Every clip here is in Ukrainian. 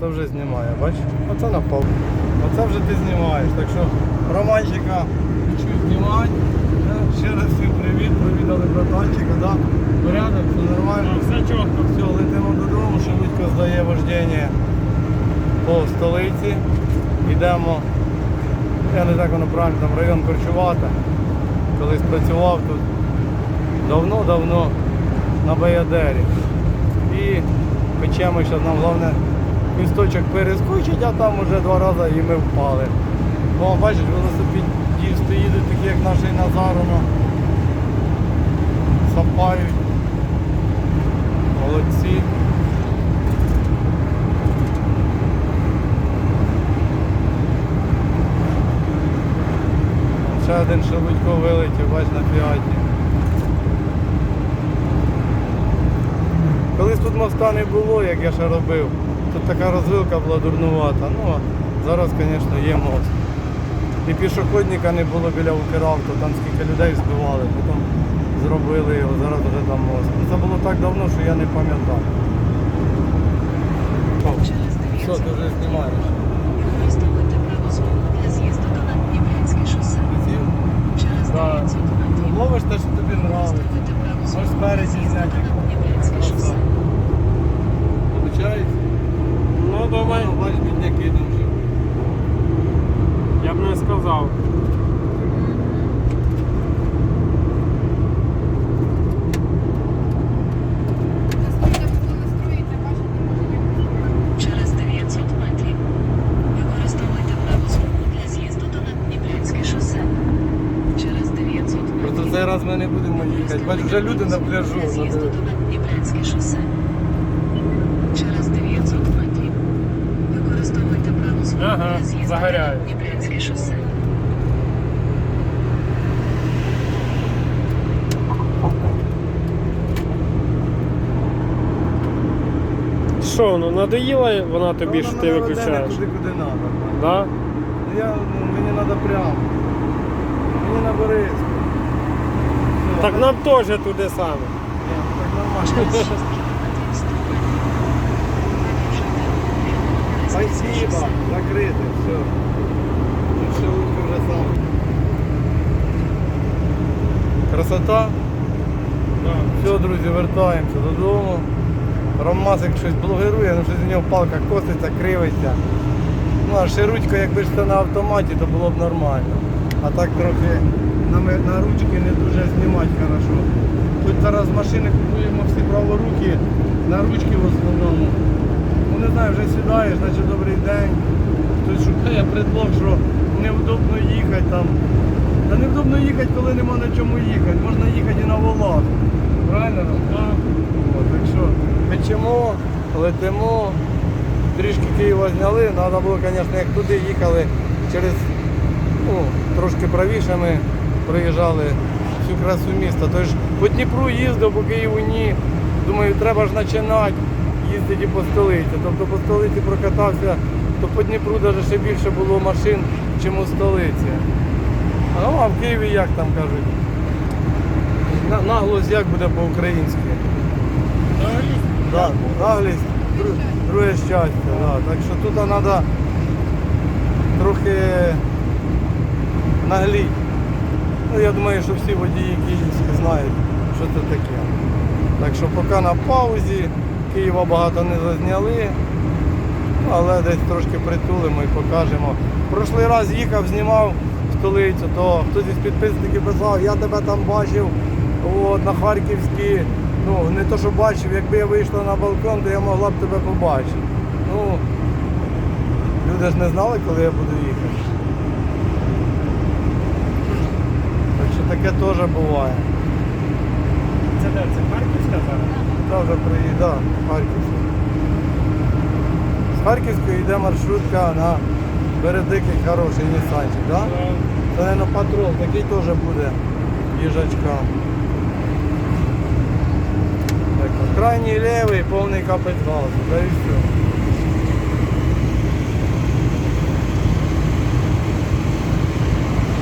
Це вже знімає, бачиш? Оце на пол. Оце вже ти знімаєш. Так що романчика чуть знімати. Е, Ще раз всім привіт, провідали братанчика, да? Порядок, все нормально. Все чітко. Все, летимо додому, швидко здає вождення по столиці. Йдемо, я не так воно правильно, там район Корчувата. Колись працював тут давно-давно на Баядері. І печемо, що нам головне місточок перескочить, а там уже два рази і ми впали. О, бачиш, велосипедісти їдуть такі, як наші Назарово. Сапають. Молодці. Ще один шелудько вилетів, бач на п'яті. Колись тут моста не було, як я ще робив. Тут така розвилка була дурнувата. Ну, зараз, звісно, є мост. І пішохідника не було біля Укравто, там скільки людей збивали, потім зробили його, зараз вже там мост. Ну, Це було так давно, що я не пам'ятаю. Що ти вже знімаєш? Використовуйте праву смугу для з'їзду до Наддніпрянське шосе. Через Да. 900 метрів. Ловиш те, що тобі нравиться. Для спереді зняти. Получається? Ну давай. Я б не сказав. Через 900 метрів. Використовуйте праву смугу для з'їзду до Наддніпрянське шосе. Через 900 метрів. Просто цей раз ми не будемо їхати. Бач, вже люди на пляжу. Для з'їзду надивились. до Наддніпрянське шосе. Через 900 метрів. Використовуйте праву смугу Ага, загоряють. Шосе. Що, ну надоїла вона тобі, що ти виключаєш? Туди, куди треба. Да? Ну, Я, ну, мені треба прямо. Мені на Бориску. Так нам теж туди саме. Ні, Так нормально. Через 6 кілометрів 100 метрів. Спасибо. Закрите. Все. Лучше вже сам. Красота. Все, друзі, вертаємося додому. Ромасик щось блогерує, ну щось у нього палка коситься, кривиться. Ну, а ще ручка, якби ж це на автоматі, то було б нормально. А так трохи на, на ручки не дуже знімати хорошо. Тут зараз машини купуємо всі праворуки, на ручки в основному. Ну не знаю, вже сідаєш, значить добрий день. Хтось шукає предлог, що невдобно їхати там. Та невдобно їхати, коли нема на чому їхати. Можна їхати і на волах. Правильно? Так. О, так що печемо, летимо. Трішки Києва зняли, треба було, звісно, як туди їхали через ну, трошки правіше ми проїжджали всю красу міста. Тож по Дніпру їздив, по Києву ні. Думаю, треба ж починати їздити по столиці. Тобто по столиці прокатався, то по Дніпру навіть ще більше було машин, ніж у столиці. Ну, а в Києві як там кажуть? На- Наглость як буде по-українськи? Да, наглість, друге щастя. Да. Так що тут треба трохи нагліть. Ну, я думаю, що всі водії київські знають, що це таке. Так що поки на паузі, Києва багато не зазняли, але десь трошки притулимо і покажемо. Прошлий раз їхав, знімав столицю, то хтось із підписників писав, я тебе там бачив от, на Харківській. Ну, не то, що бачив, якби я вийшла на балкон, то я могла б тебе побачити. Ну, люди ж не знали, коли я буду їхати. Так що таке теж буває. Це де? Це Харківська Та вже приїда Харківська. З Харківської йде маршрутка на Бередикий хороший Нісанчик, да? Це, мабуть, патрол, такий теж буде їжачка. Так, крайній лівий, повний капець газу, да і все.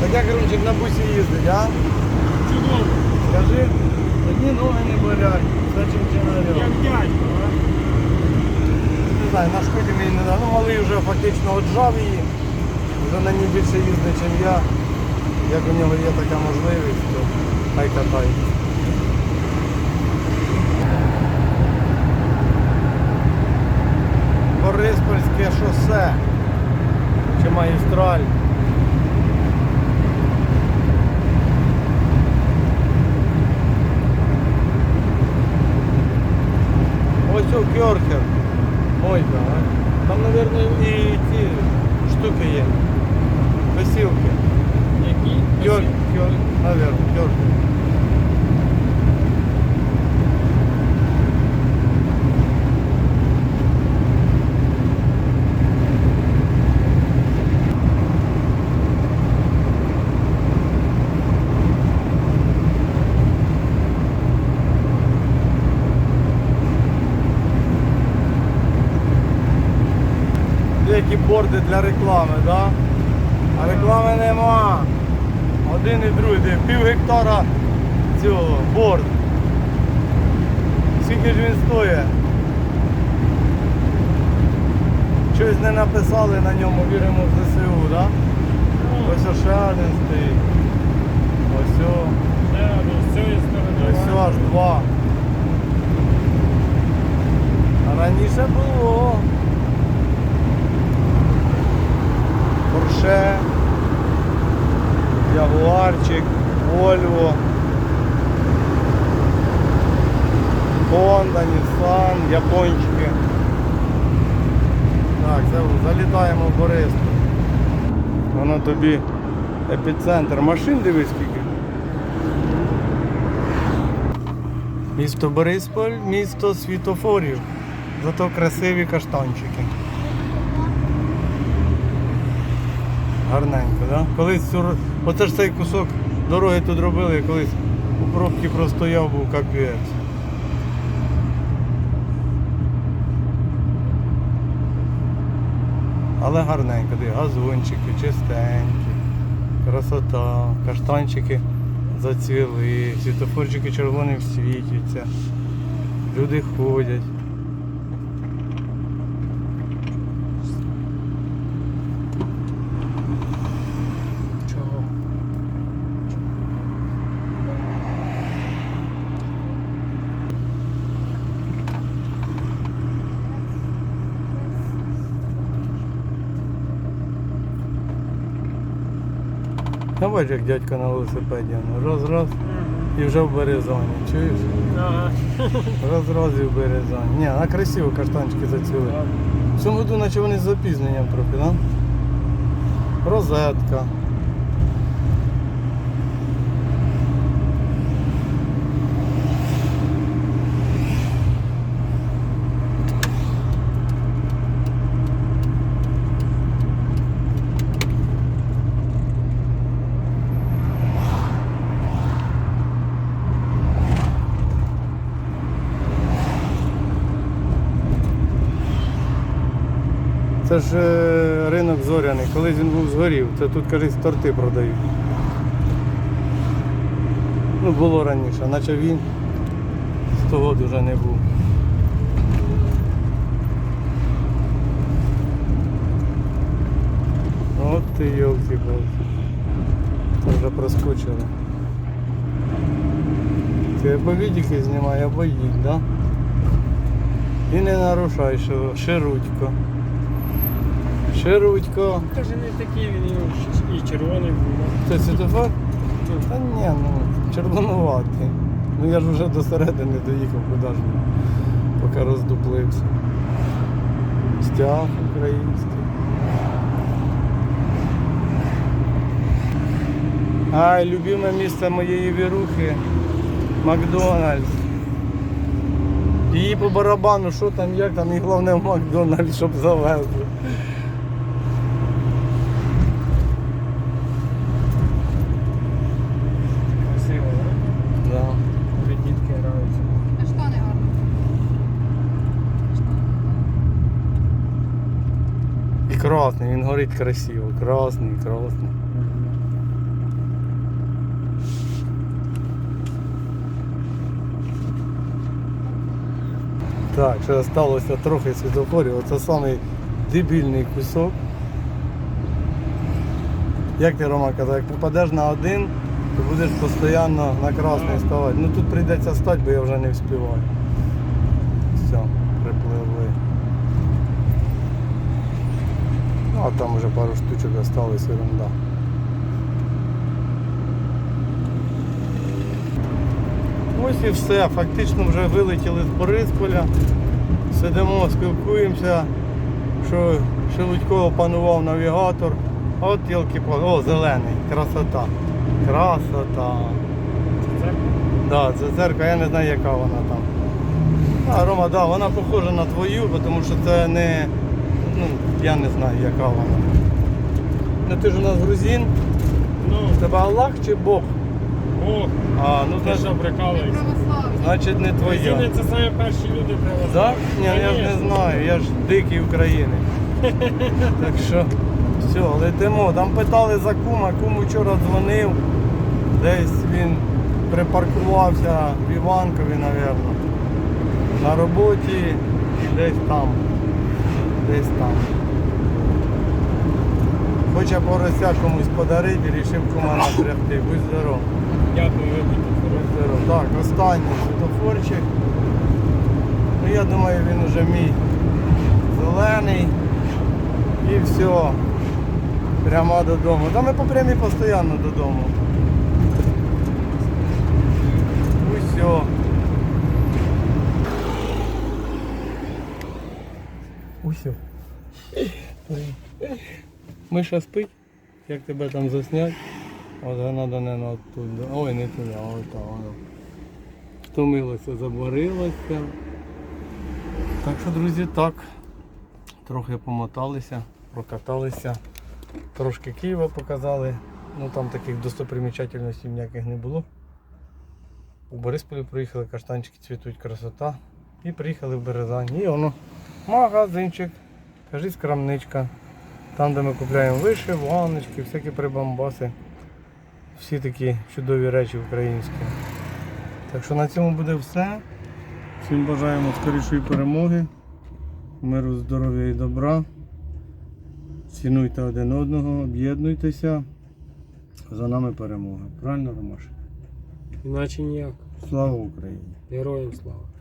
Так як Рунчик на бусі їздить, а? Чудово. Скажи, одні ноги не болять, Як дядько, а? Не знаю, наскільки ми її не. Ну, малий вже фактично отжав її. Вже на ній більше їздить, ніж я. Як у нього є така можливість, то хай катається. Бориспольське шосе чи магістраль. Ось керхер. Мойка, а? Там, мабуть, і ці штуки є. Весілки. Які? Кьор, кьор, наверное, Кьорхер. Деякі борди для реклами, да? а реклами нема. Один і другий, пів гектара цього борд. Скільки ж він стоїть? Щось не написали на ньому, віримо в ЗСУ, да? Ось ще один стоїть. Ось о. Ось аж два. А раніше було. Вольво, Honda, Nissan, япончики. Так, залітаємо в Бориспіль. Воно тобі епіцентр машин дивись скільки. Місто Борисполь, місто світофорів. Зато красиві каштанчики. Гарненько, да? Колись цю... Оце ж цей кусок дороги тут робили, колись у пробці простояв був капець. Але гарненько, де газончики, чистенькі, красота, каштанчики зацвіли, світофорчики червоним світяться, люди ходять. Бач, як дядько на велосипеді. ну, Раз, раз і вже в Березані. Чуєш? Ага. Раз, раз і в Березані. Ні, на красиво каштанчики зацвіли. В цьому году наче вони з запізненням трохи, да? Розетка. Це ж е, ринок зоряний. Колись він був згорів. Це тут, кажуть, торти продають. Ну, було раніше, наче він з того вже не був. От ти йолки Це вже проскочили. Ти або відіки знімай, або їдь, да? І не нарушай, що ширудько. Ширудько. Каже, не такий він і- і червоний був. Це світофор? Та ні, ну червонуватий. Ну я ж вже до середини доїхав, куди ж мені, поки роздуплився. Стяг український. Ай, любиме місце моєї вірухи Макдональдс. Її по барабану, що там, як там, і головне в Макдональдс, щоб завезли. Красиво, так? Да. Вже дітки граються. А що не гарно? І красний, він горить красиво. Красний, красний. Так, ще залишилося трохи світофорів. Оце самий дебільний кусок. Як ти Рома казав, як попадеш на один, то будеш постійно на красний ставати. Ну тут прийдеться стати, бо я вже не вспіваю. Все, припливли. Ну а там вже пару штучок осталось ерунда. Ось і все. Фактично вже вилетіли з Борисполя. Сидимо, спілкуємося, що Шелудько опанував навігатор. От тілки О, зелений, красота. Красота. Це Да, це церква, я не знаю, яка вона там. А, Рома, да, вона похожа на твою, тому що це не. Ну, я не знаю, яка вона. Ну ти ж у нас грузин, Ну, тебе Аллах чи Бог? Бог, А, ну ти значить, що прикалуєшся? значить не твоя. Грузини це самі перші люди привезли. Так? Ні, я ж не знаю, я ж дикий України. Так що, все, летимо. Там питали за кума, кум вчора дзвонив. Десь він припаркувався в Іванкові, мабуть. На роботі і десь там. Десь там. Хоче порося комусь подарити, вирішив кума напрягти. Будь здоров. Дякую, Будь здоров. Так, останній світофорчик. Ну я думаю, він уже мій зелений. І все. Прямо додому. Та ми по прямій постійно додому. Усьо. Усьо. Миша спить. Як тебе там заснять? От треба не на туди. Ой, не туди, а ось там. воно. Втомилося, заборилося. Так що, друзі, так. Трохи помоталися, прокаталися. Трошки Києва показали. Ну там таких достопримічательностей ніяких не було. У Борисполі приїхали, каштанчики цвітуть, красота. І приїхали в Березань. І воно магазинчик, кажіть крамничка. Там, де ми купуємо вишиваночки, всякі прибамбаси. Всі такі чудові речі українські. Так що на цьому буде все. Всім бажаємо скорішої перемоги, миру, здоров'я і добра. Цінуйте один одного, об'єднуйтеся. За нами перемога. Правильно, Ромаш? Іначе ніяк. Слава Україні! Героям слава.